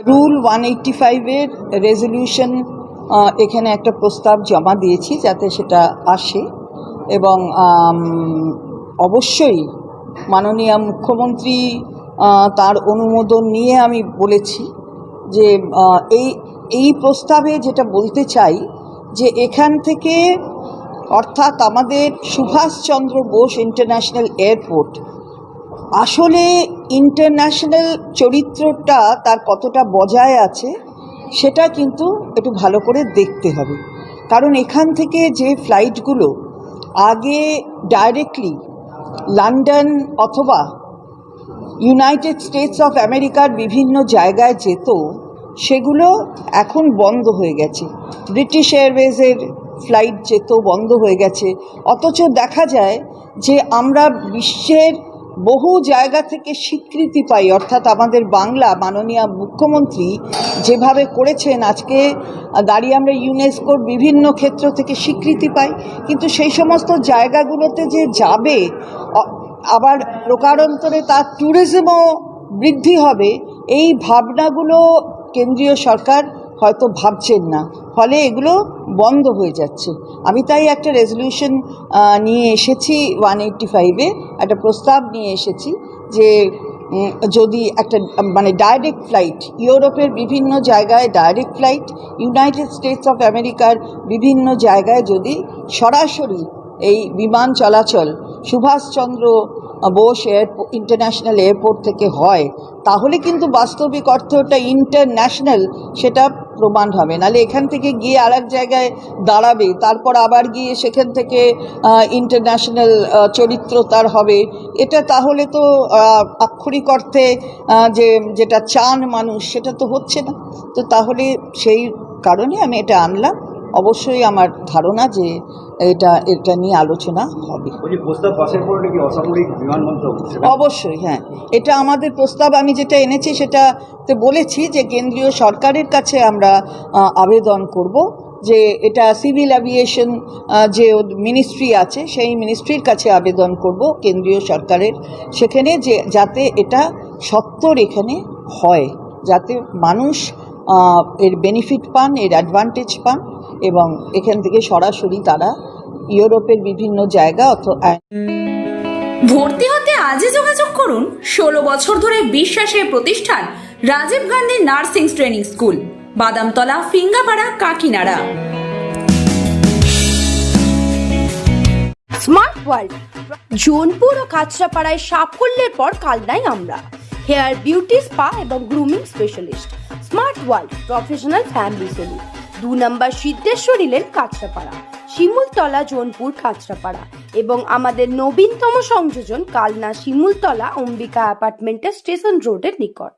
Rule one eighty ফাইভের resolution এখানে একটা প্রস্তাব জমা দিয়েছি যাতে সেটা আসে এবং অবশ্যই মাননীয় মুখ্যমন্ত্রী তার অনুমোদন নিয়ে আমি বলেছি যে এই এই প্রস্তাবে যেটা বলতে চাই যে এখান থেকে অর্থাৎ আমাদের সুভাষচন্দ্র বোস ইন্টারন্যাশনাল এয়ারপোর্ট আসলে ইন্টারন্যাশনাল চরিত্রটা তার কতটা বজায় আছে, সেটা কিন্তু একটু ভালো করে দেখতে হবে। কারণ এখান থেকে যে ফ্লাইটগুলো আগে ডাইরেক্টলি লন্ডন অথবা ইউনাইটেড স্টেটস অফ আমেরিকার বিভিন্ন জায়গায় যেত, সেগুলো এখন বন্ধ হয়ে গেছে। ব্রিটিশ এয়ারওয়েজের ফ্লাইট যেত, বন্ধ হয়ে গেছে। অথচ দেখা যায় যে আমরা বিশ্বের বহু জায়গা থেকে স্বীকৃতি পাই, অর্থাৎ আমাদের বাংলা মাননীয় মুখ্যমন্ত্রী যেভাবে করেছেন, আজকে দাঁড়িয়ে আমরা ইউনেস্কোর বিভিন্ন ক্ষেত্র থেকে স্বীকৃতি পাই, কিন্তু সেই সমস্ত জায়গাগুলোতে যে যাবে আবার প্রকারান্তরে তার ট্যুরিজমও বৃদ্ধি হবে, এই ভাবনাগুলো কেন্দ্রীয় সরকার হয়তো ভাবছেন না। ফলে এগুলো বন্ধ হয়ে যাচ্ছে। আমি তাই একটা রেজলিউশন নিয়ে এসেছি ওয়ান এইটটি ফাইভে একটা প্রস্তাব নিয়ে এসেছি যে যদি একটা মানে ডাইরেক্ট ফ্লাইট ইউরোপের বিভিন্ন জায়গায় direct flight United States of আমেরিকার বিভিন্ন জায়গায় যদি সরাসরি এই বিমান চলাচল Subhash Chandra Bose airport international airport থেকে হয়, তাহলে কিন্তু বাস্তবিক অর্থে ওটা ইন্টারন্যাশনাল সেটা প্রমাণ হবে। নাহলে এখান থেকে গিয়ে আর জায়গায় দাঁড়াবে। তারপর আবার গিয়ে সেখান থেকে ইন্টারন্যাশনাল চরিত্র তার হবে। এটা তাহলে তো আক্ষরিক অর্থে যে, যেটা চান মানুষ, সেটা তো হচ্ছে না। তো তাহলে সেই কারণে আমি এটা আনলাম। অবশ্যই আমার ধারণা যে এটা এটা নিয়ে আলোচনা হবে। অবশ্যই হ্যাঁ। এটা আমাদের প্রস্তাব আমি যেটা এনেছি সেটা তো বলেছি যে কেন্দ্রীয় সরকারের কাছে আমরা আবেদন করব যে এটা সিভিল অ্যাভিয়েশন যে মিনিস্ট্রি আছে সেই মিনিস্ট্রির কাছে আবেদন করব কেন্দ্রীয় সরকারের সেখানে যে যাতে এটা সত্তর এখানে হয় যাতে মানুষ এর বেনিফিট পান এর অ্যাডভান্টেজ পান এবং এখান থেকে সরাসরি তারা ইউরোপের বিভিন্ন জায়গা অথবা ভর্তি হতে আজই যোগাযোগ করুন ষোলো বছর ধরে বিশ্বাসের প্রতিষ্ঠান Rajiv Gandhi nursing training school Badamtala Phingapara Kakinara. Smart world Jonpur ও কাঁচরাপাড়ায় সাফল্যের পর কালনাই আমরা। হেয়ার বিউটি স্পা এবং grooming specialist smart world professional family salon. দু নম্বর সিদ্ধেশ্বরী লেন কাঁচরাপাড়া, শিমুলতলা জোনপুর কাঁচরাপাড়া এবং আমাদের নবীনতম সংযোজন কালনা শিমুলতলা অম্বিকা অ্যাপার্টমেন্টের স্টেশন রোডের নিকট।